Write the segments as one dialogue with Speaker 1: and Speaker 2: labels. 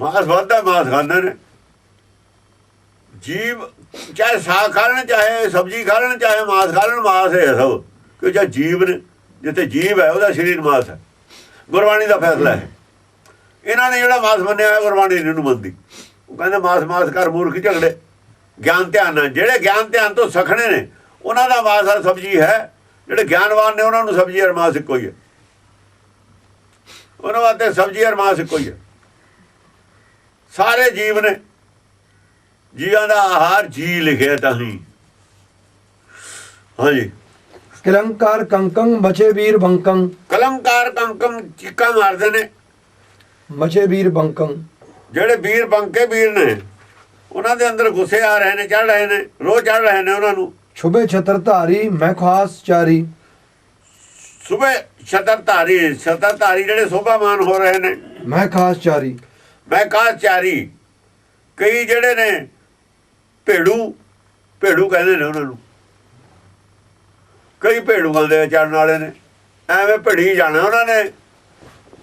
Speaker 1: ਮਾਸ ਵੱਧਦਾ, ਮਾਸ ਖਾਂਦੇ ਨੇ। ਜੀਵ ਚਾਹੇ ਸਾਗ ਖਾਣ ਚਾਹੇ ਸਬਜ਼ੀ ਖਾਣ ਚਾਹੇ ਮਾਸ ਖਾਣ ਮਾਸ ਹੈ ਸਭ। ਕਿ ਜੇ ਜੀਵ ਨੇ, ਜਿੱਥੇ ਜੀਵ ਹੈ, ਉਹਦਾ ਸਰੀਰ ਮਾਸ ਹੈ। ਗੁਰਬਾਣੀ ਦਾ ਫੈਸਲਾ ਹੈ। ਇਹਨਾਂ ਨੇ ਜਿਹੜਾ ਮਾਸ ਮੰਨਿਆ ਹੈ ਗੁਰਬਾਣੀ ਨਹੀਂ ਨੂੰ ਮੰਨਦੀ। ਉਹ ਕਹਿੰਦੇ ਮਾਸ ਮਾਸ ਕਰ ਮੂਰਖ ਝਗੜੇ। ਗਿਆਨ ਧਿਆਨ ਨਾਲ। ਜਿਹੜੇ ਗਿਆਨ ਧਿਆਨ ਤੋਂ ਸਖਣੇ ਨੇ, ਉਹਨਾਂ ਦਾ ਮਾਸ ਹਰ ਸਬਜ਼ੀ ਹੈ। ਜਿਹੜੇ ਗਿਆਨਵਾਨ ਨੇ, ਉਹਨਾਂ ਨੂੰ ਸਬਜ਼ੀ ਹਰ ਮਾਸ ਇੱਕੋ ਹੀ ਹੈ। ਉਹਨਾਂ ਵਾਸਤੇ ਸਬਜ਼ੀ ਹਰ ਮਾਸ ਇੱਕੋ ਹੀ ਹੈ। ਸਾਰੇ ਜੀਵ ਨੇ। ਜੀਵਾਂ ਦਾ ਆਹਾਰ ਜੀ ਲਿਖਿਆ ਤਾਂ ਹੀ। ਹਾਂਜੀ।
Speaker 2: ਕਿਲੰਕਾਰ ਕੰਕੰ ਮਚੇ ਵੀਰ ਬੰਕੰ।
Speaker 1: ਕਲਮਕਾਰ ਕੰਕਮ ਚੀਕਾਂ ਮਾਰਦੇ ਨੇ।
Speaker 2: ਮਚੇ ਵੀਰ ਬੰਕੰ।
Speaker 1: ਜਿਹੜੇ ਵੀਰ ਬੰਕੇ ਵੀਰ ਨੇ ਉਹਨਾਂ ਦੇ ਅੰਦਰ ਗੁੱਸੇ ਆ ਰਹੇ ਨੇ ਚੜ ਰਹੇ ਨੇ ਰੋਜ਼ ਚੜ ਰਹੇ ਨੇ ਉਹਨਾਂ ਨੂੰ।
Speaker 2: ਛੁਬੇ ਛਤਰ ਧਾਰੀ ਮੈਂ ਖਾਸ ਚਾਰੀ।
Speaker 1: ਸਵੇਰ ਛਤਰ ਧਾਰੀ ਛਤਰ ਧਾਰੀ ਜਿਹੜੇ ਸੋਭਾਮਾਨ ਹੋ ਰਹੇ ਨੇ।
Speaker 2: ਮੈਂ ਖਾਸ ਚਾਰੀ।
Speaker 1: ਮੈਂ ਕਹਾ ਚਾਰੀ? ਕਈ ਜਿਹੜੇ ਨੇ ਭੇੜੂ ਭੇੜੂ ਕਹਿੰਦੇ ਨੇ ਉਹਨਾਂ ਨੂੰ। ਕਈ ਭੇੜੂਆਂ ਦੇ ਚੜਨ ਵਾਲੇ ਨੇ। ਐਵੇਂ ਭੜੀ ਜਾਣਾ ਉਹਨਾਂ ਨੇ।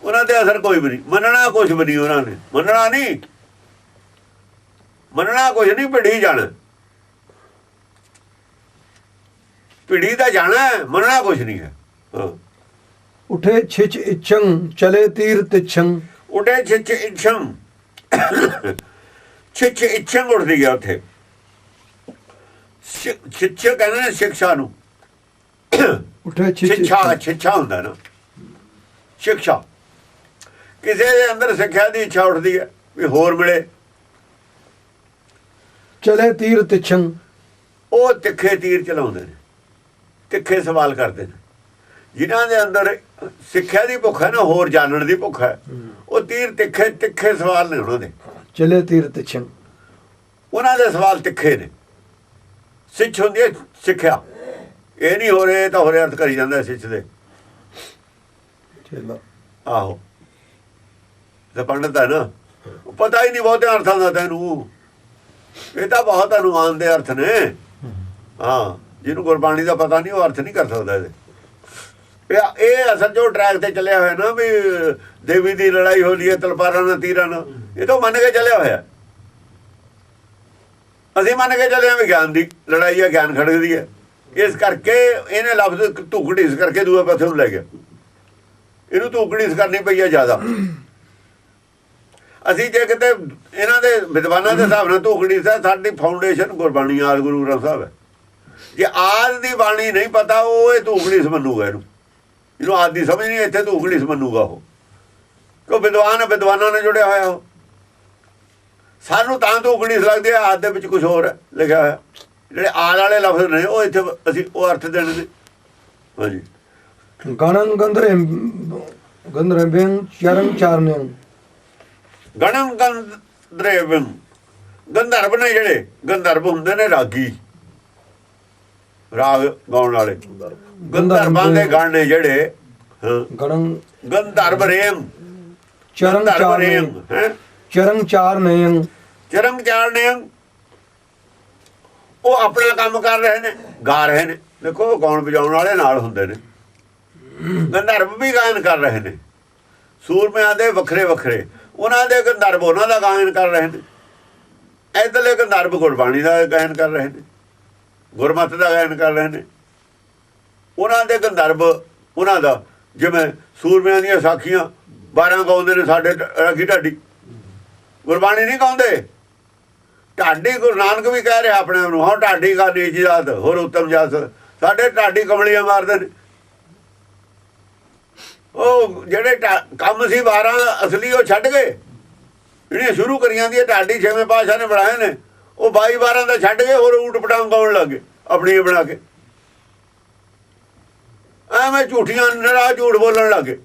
Speaker 1: ਉਹਨਾਂ ਤੇ ਅਸਰ ਕੋਈ ਵੀ ਨਹੀਂ। ਮੰਨਣਾ ਕੁਝ ਵੀ ਨਹੀਂ ਉਹਨਾਂ ਨੇ। ਮੰਨਣਾ ਨਹੀਂ। ਮੰਨਣਾ ਕੁਝ ਨਹੀਂ ਭੜੀ ਜਾਣਾ। ਭੜੀ ਦਾ ਜਾਣਾ ਮੰਨਣਾ ਕੁਝ ਨਹੀਂ ਹੈ।
Speaker 2: ਉਠੇ ਛਿਚ ਇਛੰ ਚਲੇ ਤੀਰ ਤਿਛੰ।
Speaker 1: ਉਡੇ ਛਿਛ ਇਛਮ ਛਿਛ ਇਛਮ ਉੱਠਦੀ ਗਿਆ ਉੱਥੇ। ਛਿਛ ਕਹਿੰਦੇ ਨੇ ਸਿੱਖਿਆ ਨੂੰ।
Speaker 2: ਉਠੇ ਇਛੰ
Speaker 1: ਛਿਛਾ ਹੁੰਦਾ ਨਾ। ਸਿੱਖਿਆ। ਕਿਸੇ ਦੇ ਅੰਦਰ ਸਿੱਖਿਆ ਦੀ ਇੱਛਾ ਉੱਠਦੀ ਹੈ ਵੀ ਹੋਰ ਮਿਲੇ।
Speaker 2: ਚਲੇ ਤੀਰ ਤਿਛੰ
Speaker 1: ਉਹ ਤਿੱਖੇ ਤੀਰ ਚਲਾਉਂਦੇ ਨੇ। ਤਿੱਖੇ ਸਵਾਲ ਕਰਦੇ ਨੇ। ਜਿਨ੍ਹਾਂ ਦੇ ਅੰਦਰ ਸਿੱਖਿਆ ਦੀ ਭੁੱਖ ਹੈ ਨਾ ਹੋਰ ਜਾਣਨ ਦੀ ਭੁੱਖ ਹੈ। ਉਹ ਤੀਰ ਤਿੱਖੇ ਤਿੱਖੇ ਸਵਾਲ ਨੇ ਉਹਨਾਂ ਦੇ।
Speaker 2: ਚਲੇ ਤੀਰ ਤਿਛੰ
Speaker 1: ਉਹਨਾਂ ਦੇ ਸਵਾਲ ਤਿੱਖੇ ਨੇ। ਸਿੱਖ ਹੁੰਦੀ ਹੈ ਸਿੱਖਿਆ। ਇਹ ਨਹੀਂ ਹੋ ਰਿਹਾ ਤਾਂ ਹੋ ਰਿਹਾ ਅਰਥ ਕਰੀ ਜਾਂਦਾ ਸਿੱਖ ਦੇ। ਆਹੋ। ਤੇ ਪੰਡਤ ਹੈ ਨਾ। ਪਤਾ ਹੀ ਨਹੀਂ ਬਹੁਤੇ ਅਰਥਾਂ ਦਾ ਤੈਨੂੰ। ਇਹ ਤਾਂ ਬਹੁਤ ਅਨੁਮਾਨ ਦੇ ਅਰਥ ਨੇ। ਹਾਂ ਜਿਹਨੂੰ ਗੁਰਬਾਣੀ ਦਾ ਪਤਾ ਨਹੀਂ ਉਹ ਅਰਥ ਨਹੀਂ ਕਰ ਸਕਦਾ ਇਹਦੇ। ਇਹ ਇਹ ਅਸਲ ਜੋ ਟਰੈਕ ਤੇ ਚੱਲਿਆ ਹੋਇਆ ਨਾ ਵੀ ਦੇਵੀ ਦੀ ਲੜਾਈ ਹੋ ਰਹੀ ਹੈ, ਤਲਵਾਰਾਂ ਨਾਲ, ਤੀਰਾਂ ਨਾਲ। ਇਹ ਤਾਂ ਮੰਨ ਕੇ ਚੱਲਿਆ ਹੋਇਆ। ਅਸੀਂ ਮੰਨ ਕੇ ਚੱਲੇ ਹਾਂ ਵੀ ਗਿਆਨ ਦੀ ਲੜਾਈ ਹੈ, ਗਿਆਨ ਖੜਕਦੀ ਹੈ। ਇਸ ਕਰਕੇ ਇਹਨੇ ਲਫ਼ਜ਼ ਧੂਕੜੀ ਇਸ ਕਰਕੇ ਦੂਏ ਪਾਸੇ ਨੂੰ ਲੈ ਗਿਆ। ਇਹਨੂੰ ਧੂਕੜੀ ਇਸ ਕਰਨੀ ਪਈ ਹੈ ਜ਼ਿਆਦਾ। ਅਸੀਂ ਜੇ ਕਿਤੇ ਇਹਨਾਂ ਦੇ ਵਿਦਵਾਨਾਂ ਦੇ ਹਿਸਾਬ ਨਾਲ ਧੂਕੜੀ ਸਾ ਸਾਡੀ ਫਾਊਂਡੇਸ਼ਨ ਗੁਰਬਾਣੀ ਆਦ ਗੁਰੂ ਗ੍ਰੰਥ ਸਾਹਿਬ ਹੈ। ਜੇ ਆਦ ਦੀ ਬਾਣੀ ਨਹੀਂ ਪਤਾ, ਉਹ ਇਹ ਧੂਕੜੀ ਮੰਨੂਗਾ ਇਹਨੂੰ। ਇਹਨੂੰ ਆਦ ਸਮਝ ਨਹੀਂ ਇੱਥੇ ਧੂਕੜੀ ਮੰਨੂਗਾ ਉਹ। ਕਿਉਂ ਵਿਦਵਾਨ ਹੈ, ਵਿਦਵਾਨਾਂ ਨੇ ਜੁੜਿਆ ਹੋਇਆ ਉਹ। ਸਾਨੂੰ ਤਾਂ ਧੂਕੜੀ ਲੱਗਦੀ ਹੈ ਆਦ ਦੇ ਵਿੱਚ ਕੁਝ ਹੋਰ ਲਿਖਿਆ ਹੋਇਆ। ਜਿਹੜੇ ਆਦ ਵਾਲੇ ਲਫ਼ਜ਼ ਨੇ ਉਹ ਇੱਥੇ ਅਸੀਂ ਉਹ ਅਰਥ ਦੇਣੇ ਨੇ ਹਾਂਜੀ।
Speaker 2: ਗਣੰ ਗੰਧਰੇ ਗੰਧਰੇਬਿੰ ਚਰੰ ਚਾਰਨੰ।
Speaker 1: ਗਣੰ ਗੰਧਰਵੰ। ਗੰਧਰਵ ਨੇ ਜਿਹੜੇ ਗੰਧਰਵ ਹੁੰਦੇ ਨੇ ਰਾਗੀ। ਰਾਗ ਗਾਉਣ ਵਾਲੇ। ਗੰਧਰਵਾਂ ਦੇ ਗਾਣ ਨੇ ਜਿਹੜੇ
Speaker 2: ਗਣੰ
Speaker 1: ਗੰਧਰਵ ਰੇਮ।
Speaker 2: ਚਰੰ
Speaker 1: ਗੰਧਰਵ ਰੇਮ
Speaker 2: ਚਾਰਨੰ ਚਰੰ ਚਾਰਨੰ
Speaker 1: ਚਰੰਗ ਚਾੜਨੇ ਉਹ ਆਪਣਾ ਕੰਮ ਕਰ ਰਹੇ ਨੇ ਗਾ ਰਹੇ ਨੇ। ਦੇਖੋ ਗਾਉਣ ਵਜਾਉਣ ਵਾਲੇ ਨਾਲ ਹੁੰਦੇ ਨੇ। ਗੰਧਰਵ ਵੀ ਗਾਇਨ ਕਰ ਰਹੇ ਨੇ। ਸੂਰਮਿਆਂ ਦੇ ਵੱਖਰੇ ਵੱਖਰੇ। ਉਹਨਾਂ ਦੇ ਗੰਧਰਵ ਉਹਨਾਂ ਦਾ ਗਾਇਨ ਕਰ ਰਹੇ ਨੇ। ਇਧਰਲੇ ਗੰਧਰਵ ਗੁਰਬਾਣੀ ਦਾ ਗਾਇਨ ਕਰ ਰਹੇ ਨੇ। ਗੁਰਮਤ ਦਾ ਗਾਇਨ ਕਰ ਰਹੇ ਨੇ। ਉਹਨਾਂ ਦੇ ਗੰਧਰਵ, ਉਹਨਾਂ ਦਾ, ਜਿਵੇਂ ਸੂਰਮਿਆਂ ਦੀਆਂ ਸਾਖੀਆਂ 12 ਗਾਉਂਦੇ ਨੇ ਸਾਡੇ ਰਾਖੀ ਢਾਡੀ। ਗੁਰਬਾਣੀ ਨਹੀਂ ਗਾਉਂਦੇ। ਢਾਡੀ ਗੁਰੂ ਨਾਨਕ ਵੀ ਕਹਿ ਰਿਹਾ ਆਪਣੇ ਆਪ ਨੂੰ, ਹਾਂ, ਢਾਡੀ ਕਾ ਨੀਚ ਜਾਤ ਹੋਰ ਉੱਤਮ ਜਾਤ। ਸਾਡੇ ਢਾਡੀ ਕਮਲੀਆਂ ਮਾਰਦੇ ਨੇ। ਉਹ ਜਿਹੜੇ ਢਾ- ਕੰਮ ਸੀ 12 ਅਸਲੀ ਉਹ ਛੱਡ ਗਏ। ਜਿਹੜੀਆਂ ਸ਼ੁਰੂ ਕਰੀਆਂ ਦੀਆਂ ਢਾਡੀ ਛੇਵੇਂ ਪਾਸ਼ਾ ਨੇ ਬਣਾਏ ਨੇ ਉਹ 22 12 ਦਾ ਛੱਡ ਗਏ ਹੋਰ ਊਟ ਪਟਾਂਗ ਗਾਉਣ ਲੱਗੇ ਆਪਣੀ ਬਣਾ ਕੇ। ਐਵੇਂ ਝੂਠੀਆਂ ਨਰਾ ਝੂਠ ਬੋਲਣ ਲੱਗੇ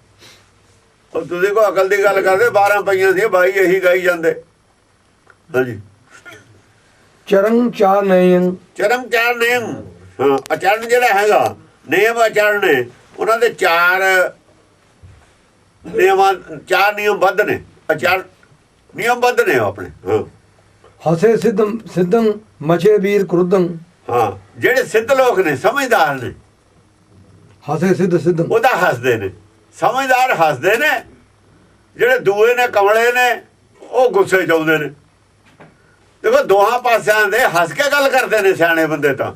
Speaker 1: ਉਹ ਤੁਸੀਂ ਕੋ ਅਕਲ ਦੀ ਗੱਲ ਕਰਦੇ 12 ਪਈਆਂ ਸੀ 22 ਇਹੀ ਗਾਈ ਜਾਂਦੇ। ਹਾਂਜੀ।
Speaker 2: ਚਰੰ ਚਾਰਨੰ
Speaker 1: ਚਰਮ ਚਾਰ ਨਿਯਮ ਹਾਂ ਆਚਰਣ ਜਿਹੜਾ ਹੈਗਾ ਨਿਯਮ ਆਚਰਣ ਨੇ। ਉਹਨਾਂ ਦੇ ਚਾਰ ਨਿਯਮਾਂ ਚਾਰ ਨਿਯਮ ਬੱਧ ਨੇ। ਆਚਰਣ ਨਿਯਮ ਬੱਧ ਨੇ ਆਪਣੇ। ਹਾਂ।
Speaker 2: ਹਸੇ ਸਿੱਧੰ ਸਿੱਧੰ ਮਛੇ ਵੀਰ ਕ੍ਰੁੱਧੰ
Speaker 1: ਹਾਂ ਜਿਹੜੇ ਸਿੱਧ ਲੋਕ ਨੇ ਸਮਝਦਾਰ ਨੇ।
Speaker 2: ਹਸੇ ਸਿੱਧ ਸਿੱਧੰ
Speaker 1: ਉਹਦਾ ਹੱਸਦੇ ਨੇ। ਸਮਝਦਾਰ ਹੱਸਦੇ ਨੇ। ਜਿਹੜੇ ਦੂਏ ਨੇ ਕਮਲੇ ਨੇ ਉਹ ਗੁੱਸੇ ਜਾਉਂਦੇ ਨੇ। ਦੇਖੋ ਦੋਹਾਂ ਪਾਸਿਆਂ ਦੇ ਹੱਸ ਕੇ ਗੱਲ ਕਰਦੇ ਨੇ ਸਿਆਣੇ ਬੰਦੇ ਤਾਂ।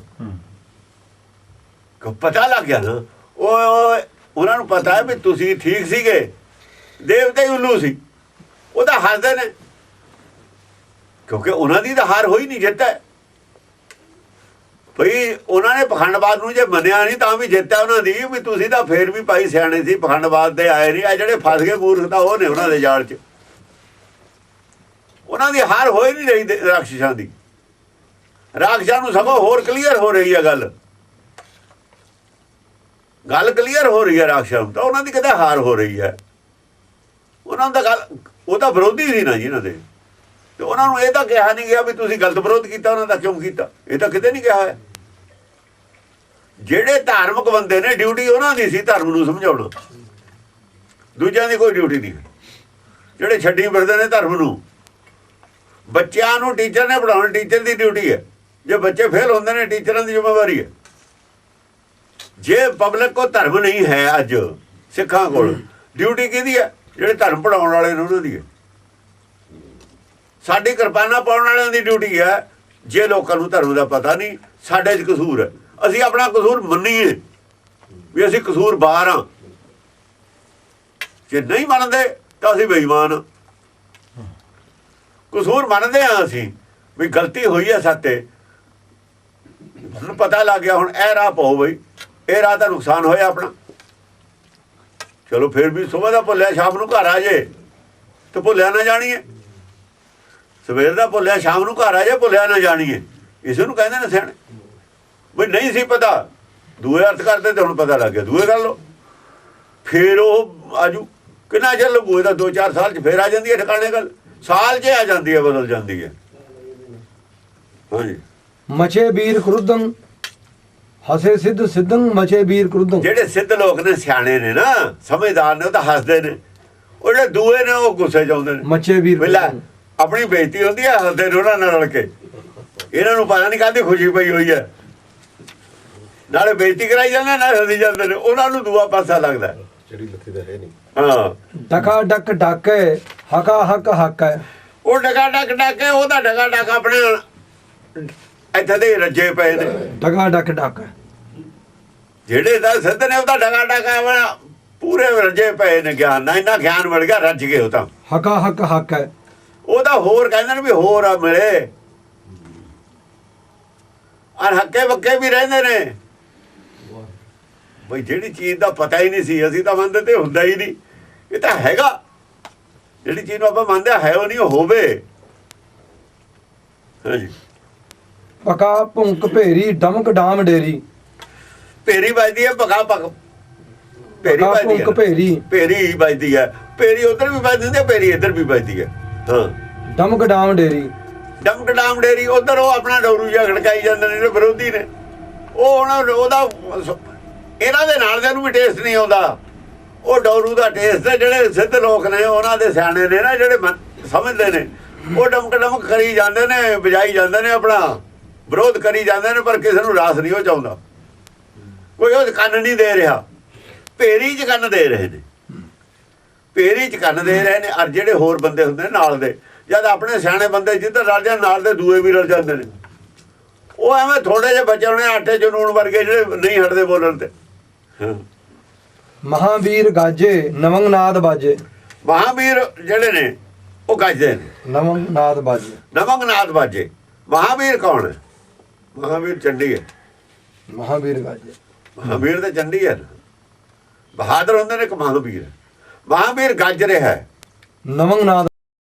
Speaker 1: ਕੋ ਪਤਾ ਲੱਗ ਗਿਆ ਨਾ? ਉਹ ਉਹਨਾਂ ਨੂੰ ਪਤਾ ਹੈ ਵੀ ਤੁਸੀਂ ਠੀਕ ਸੀਗੇ। ਦੇਵਤੇ ਉਲੂ ਸੀ। ਉਹਦਾ ਹੱਸਦੇ ਨੇ। ਕਿਉਂਕਿ ਉਹਨਾਂ ਦੀ ਤਾਂ ਹਾਰ ਹੋਈ ਨਹੀਂ ਜਿੱਤ ਹੈ। ਭਈ ਉਹਨਾਂ ਨੇ ਪਖੰਡਵਾਦ ਨੂੰ ਜੇ ਮੰਨਿਆ ਨਹੀਂ ਤਾਂ ਵੀ ਜਿੱਤਿਆ ਉਹਨਾਂ ਦੀ। ਵੀ ਤੁਸੀਂ ਤਾਂ ਫੇਰ ਵੀ ਭਾਈ ਸਿਆਣੇ ਸੀ, ਪਖੰਡਵਾਦ ਦੇ ਆਏ ਨਹੀਂ। ਆ ਜਿਹੜੇ ਫਸ ਗਏ ਮੂਰਖ ਤਾਂ ਉਹ ਨੇ ਉਹਨਾਂ ਦੇ ਜਾਲ 'ਚ। ਉਹਨਾਂ ਦੀ ਹਾਰ ਹੋਈ ਨਹੀਂ ਰਹੀ ਦੇ- ਰਾਖਸ਼ਾਂ ਦੀ। ਰਾਖਸ਼ਾਂ ਨੂੰ ਸਗੋਂ ਹੋਰ ਕਲੀਅਰ ਹੋ ਰਹੀ ਹੈ ਗੱਲ। ਗੱਲ ਕਲੀਅਰ ਹੋ ਰਹੀ ਹੈ ਰਾਖਸ਼ਾਂ ਨੂੰ ਤਾਂ ਉਹਨਾਂ ਦੀ ਕਦੇ ਹਾਰ ਹੋ ਰਹੀ ਹੈ। ਉਹਨਾਂ ਦਾ ਗੱਲ ਉਹ ਤਾਂ ਵਿਰੋਧੀ ਸੀ ਨਾ ਜੀ ਇਹਨਾਂ ਦੇ। ਤੇ ਉਹਨਾਂ ਨੂੰ ਇਹ ਤਾਂ ਕਿਹਾ ਨਹੀਂ ਗਿਆ ਵੀ ਤੁਸੀਂ ਗਲਤ ਵਿਰੋਧ ਕੀਤਾ, ਉਹਨਾਂ ਦਾ ਕਿਉਂ ਕੀਤਾ? ਇਹ ਤਾਂ ਕਿਤੇ ਨਹੀਂ ਕਿਹਾ ਹੈ। ਜਿਹੜੇ ਧਾਰਮਿਕ ਬੰਦੇ ਨੇ, ਡਿਊਟੀ ਉਹਨਾਂ ਦੀ ਸੀ ਧਰਮ ਨੂੰ ਸਮਝਾਉਣਾ। ਦੂਜਿਆਂ ਦੀ ਕੋਈ ਡਿਊਟੀ ਨਹੀਂ। ਜਿਹੜੇ ਛੱਡੀ ਫਿਰਦੇ ਨੇ ਧਰਮ ਨੂੰ। ਬੱਚਿਆਂ ਨੂੰ ਟੀਚਰ ਨੇ ਪੜਾਉਣਾ ਟੀਚਰ ਦੀ ਡਿਊਟੀ ਹੈ। ਜੇ ਬੱਚੇ ਫੇਲ ਹੁੰਦੇ ਨੇ ਟੀਚਰਾਂ ਦੀ ਜ਼ਿੰਮੇਵਾਰੀ ਹੈ। ਜੇ ਪਬਲਿਕ ਕੋ ਧਰਮ ਨਹੀਂ ਹੈ ਅੱਜ ਸਿੱਖਾਂ ਕੋਲ, ਡਿਊਟੀ ਕਿਹਦੀ ਹੈ? ਜਿਹੜੇ ਧਰਮ ਪੜਾਉਣ ਵਾਲੇ ਨੇ ਉਹਨਾਂ ਦੀ ਹੈ। ਸਾਡੀ ਕਿਰਪਾਨਾ ਪਾਉਣ ਵਾਲਿਆਂ ਦੀ ਡਿਊਟੀ ਹੈ। ਜੇ ਲੋਕਾਂ ਨੂੰ ਧਰਮ ਦਾ ਪਤਾ ਨਹੀਂ, ਸਾਡੇ 'ਚ ਕਸੂਰ ਹੈ। ਅਸੀਂ ਆਪਣਾ ਕਸੂਰ ਮੰਨੀਏ ਵੀ ਅਸੀਂ ਕਸੂਰ ਬਾਹਰ ਹਾਂ। ਜੇ ਨਹੀਂ ਮੰਨਦੇ, ਤਾਂ ਅਸੀਂ ਬੇਈਮਾਨ ਹਾਂ। ਕਸੂਰ ਮੰਨਦੇ ਹਾਂ ਅਸੀਂ ਵੀ ਗਲਤੀ ਹੋਈ ਹੈ ਸਾਤੇ ਹੁਣ ਪਤਾ ਲੱਗ ਗਿਆ ਹੁਣ, ਇਹ ਰਾਹ ਪਾਓ ਬਈ। ਇਹ ਰਾਹ ਦਾ ਨੁਕਸਾਨ ਹੋਇਆ ਆਪਣਾ। ਚਲੋ ਫਿਰ ਵੀ ਸਵੇਰ ਦਾ ਭੁੱਲਿਆ, ਸ਼ਾਮ ਨੂੰ ਘਰ ਆ ਜੇ। ਤੇ ਭੁੱਲਿਆ ਨਾ ਜਾਣੀਏ। ਸਵੇਰ ਦਾ ਭੁੱਲਿਆ ਸ਼ਾਮ ਨੂੰ ਘਰ ਆ ਜੇ ਭੁੱਲਿਆ ਨਾ ਜਾਣੀਏ। ਇਸ ਨੂੰ ਕਹਿੰਦੇ ਨੇ ਸਿਆਣੇ ਵੀ ਨਹੀਂ ਸੀ ਪਤਾ। ਦੂਏ ਅਰਥ ਕਰਦੇ ਤੇ ਹੁਣ ਪਤਾ ਲੱਗ ਗਿਆ ਦੂਏ ਕਰ ਲੋ ਫਿਰ ਉਹ ਆਜੂ। ਕਿੰਨਾ ਚਿਰ ਲੱਗੂ ਇਹਦਾ? 2-4 ਸਾਲ ਚ ਫੇਰ ਆ ਜਾਂਦੀ ਹੈ ਠਿਕਾਣੇ ਗੱਲ। ਸਾਲ 'ਚ ਆ ਜਾਂਦੀ ਹੈ ਬਦਲ ਜਾਂਦੀ ਹੈ। ਹਾਂਜੀ।
Speaker 2: ਮਚੇ ਵੀਰ ਹਸੇ ਸਿੱਧ ਸਿੱਧੰ ਮਚੇ ਵੀਰ ਕ੍ਰੁੱਧੰ।
Speaker 1: ਜਿਹੜੇ ਸਿੱਧ ਲੋਕ ਨੇ ਸਿਆਣੇ ਨੇ ਨਾ ਸਮਝਦਾਰ ਨੇ ਉਹ ਤਾਂ ਹੱਸਦੇ ਨੇ। ਉਹ ਜਿਹੜੇ ਦੂਏ ਨੇ ਉਹ ਗੁੱਸੇ ਚ ਆਉਂਦੇ ਨੇ।
Speaker 2: ਮਚੇ ਵੀਰ
Speaker 1: ਆਪਣੀ ਬੇਇੱਜ਼ਤੀ ਹੁੰਦੀ ਹੈ ਹੱਸਦੇ ਨੇ ਉਹਨਾਂ ਨਾਲ ਰਲ ਕੇ। ਇਹਨਾਂ ਨੂੰ ਪਤਾ ਨਹੀਂ ਕਾਹਦੀ ਖੁਸ਼ੀ ਪਈ ਹੋਈ ਹੈ ਨਾਲੇ ਬੇਇੱਜ਼ਤੀ ਕਰਾਈ ਜਾਂਦੇ ਨਾਲ ਹੱਸੀ ਜਾਂਦੇ ਨੇ। ਉਹਨਾਂ ਨੂੰ ਦੂਆ ਪਾਸਾ ਲੱਗਦਾ।
Speaker 3: ਜਿਹੜੀ ਲੱਥੀ ਦਾ ਹੈ ਨਹੀਂ
Speaker 1: ਹਾਂ।
Speaker 2: ਡਕਾ ਡਕ ਡਾਕੇ ਹਕਾ ਹਕ ਹਕ ਹੈ
Speaker 1: ਉਹ ਡਗਾ ਡਕ ਡਾਕੇ ਉਹਦਾ ਡਗਾ ਡਕ ਆਪਣੇ ਇੱਥੇ ਦੇ ਰੱਜੇ ਪਏ ਨੇ।
Speaker 2: ਡਕਾ ਡਕ ਡਕ
Speaker 1: ਜਿਹੜੇ ਦਾ ਸਿੱਧ ਨੇ ਉਹਦਾ ਡਗਾ ਡਕ ਆਪਣਾ ਪੂਰੇ ਰੱਜੇ ਪਏ ਨੇ ਗਿਆਨ ਨਾਲ। ਇੰਨਾ ਗਿਆਨ ਮਿਲ ਗਿਆ ਰੱਜ ਗਏ ਉਹ ਤਾਂ।
Speaker 2: ਹਕਾ ਹਕ ਹਕ ਹੈ
Speaker 1: ਉਹਦਾ ਹੋਰ ਕਹਿੰਦੇ ਨੇ ਵੀ ਹੋਰ ਆ ਮਿਲੇ। ਔਰ ਹੱਕੇ ਬੱਕੇ ਵੀ ਰਹਿੰਦੇ ਨੇ। ਬਈ ਜਿਹੜੀ ਚੀਜ਼ ਦਾ ਪਤਾ ਹੀ ਨਹੀਂ ਸੀ ਅਸੀਂ ਤਾਂ ਮੰਨਦੇ ਤੇ ਹੁੰਦਾ ਹੀ ਨਹੀਂ। ਇਹ ਤਾਂ ਹੈਗਾ। ਜਿਹੜੀ ਚੀਜ਼ ਨੂੰ ਆਪਾਂ ਮੰਨਦੇ ਹੈ ਉਹ ਨਹੀਂ ਹੋਵੇ। ਹਾਂਜੀ।
Speaker 2: ਪਕਾ ਭੁੰਕ ਭੇਰੀ ਡਮਕ ਡਾਮ ਡੇਰੀ।
Speaker 1: ਪੇਰੀ ਵੱਜਦੀ ਹੈ ਪਕਾ ਪਕ
Speaker 2: ਪਕਾ
Speaker 1: ਵੱਜਦੀ ਹੈ।
Speaker 2: ਭੇਰੀ।
Speaker 1: ਪੇਰੀ ਵੱਜਦੀ ਹੈ। ਪੇਰੀ ਉਧਰ ਵੀ ਵੱਜਦੀ ਹੈ ਪੇਰੀ ਇੱਧਰ ਵੀ ਵੱਜਦੀ ਹੈ। ਹਾਂ।
Speaker 2: ਡਮਕ ਡਾਮ ਡੇਰੀ।
Speaker 1: ਡਮਕ ਡਾਮ ਡੇਰੀ ਉਧਰ ਉਹ ਆਪਣਾ ਡੋਰੂ ਜਿਹਾ ਖੜਕਾਈ ਜਾਂਦੇ ਨੇ ਵਿਰੋਧੀ ਨੇ। ਉਹ ਨੂੰ ਉਹਦਾ ਇਹਨਾਂ ਦੇ ਨਾਲ ਦੇ ਨੂੰ ਵੀ ਟੇਸਟ ਨਹੀਂ ਆਉਂਦਾ। ਉਹ ਡੋਰੂ ਦਾ ਟੇਸਟ ਹੈ ਜਿਹੜੇ ਸਿੱਧ ਲੋਕ ਨੇ ਉਹਨਾਂ ਦੇ ਸਿਆਣੇ ਨੇ ਨਾ ਜਿਹੜੇ ਸਮਝਦੇ ਨੇ। ਉਹ ਡਮਕ ਡਮਕ ਕਰੀ ਜਾਂਦੇ ਨੇ ਵਜਾਈ ਜਾਂਦੇ ਨੇ ਆਪਣਾ। ਵਿਰੋਧ ਕਰੀ ਜਾਂਦੇ ਨੇ ਪਰ ਕਿਸੇ ਨੂੰ ਰਾਸ ਨਹੀਂ ਉਹ ਚਾਹੁੰਦਾ। ਕੋਈ ਉਹ ਕੰਨ ਨਹੀਂ ਦੇ ਰਿਹਾ। ਭੇਰੀ ਚ ਕੰਨ ਦੇ ਰਹੇ ਨੇ। ਪੇਰੀ ਚ ਕੰਨ ਦੇ ਰਹੇ ਨੇ ਔਰ ਜਿਹੜੇ ਹੋਰ ਬੰਦੇ ਹੁੰਦੇ ਨੇ ਨਾਲ ਦੇ। ਜਦ ਆਪਣੇ ਸਿਆਣੇ ਬੰਦੇ ਜਿੱਧਰ ਰਲ ਜਾਣ ਨਾਲ ਦੇ ਦੂਏ ਵੀ ਰਲ ਜਾਂਦੇ ਨੇ। ਉਹ ਐਵੇਂ ਥੋੜੇ ਜਿਹੇ ਬੱਚੇ ਆਟੇ ਚ ਨੂਣ ਵਰਗੇ ਜਿਹੜੇ ਨਹੀਂ ਹਟਦੇ ਬੋਲਣ ਤੇ। ਹਾਂ।
Speaker 2: ਮਹਾਵੀਰ ਗਾਜੇ ਨਵੰਗ ਨਾਦ ਬਾਜੇ।
Speaker 1: ਮਹਾਵੀਰ ਜਿਹੜੇ ਨੇ ਉਹ ਗੱਜਦੇ ਨੇ।
Speaker 2: ਨਵੰਗ ਨਾਦ ਬਾਜੇ।
Speaker 1: ਨਵੰਗਨਾਥ ਬਾਜੇ। ਮਹਾਵੀਰ ਕੌਣ? ਹੈ ਮਹਾਵੀਰ ਚੰਡੀ ਹੈ
Speaker 2: ਮਹਾਵੀਰ ਗਾਜੇ।
Speaker 1: ਮਹਾਵੀਰ ਤਾਂ ਚੰਡੀ ਹੈ ਬਹਾਦਰ ਹੁੰਦੇ ਨੇ ਕਿ ਮਹਾਵੀਰ। ਮਹਾਵੀਰ ਗੱਜ ਰਿਹਾ ਹੈ।
Speaker 2: ਨਵੰਗ ਨਾਦ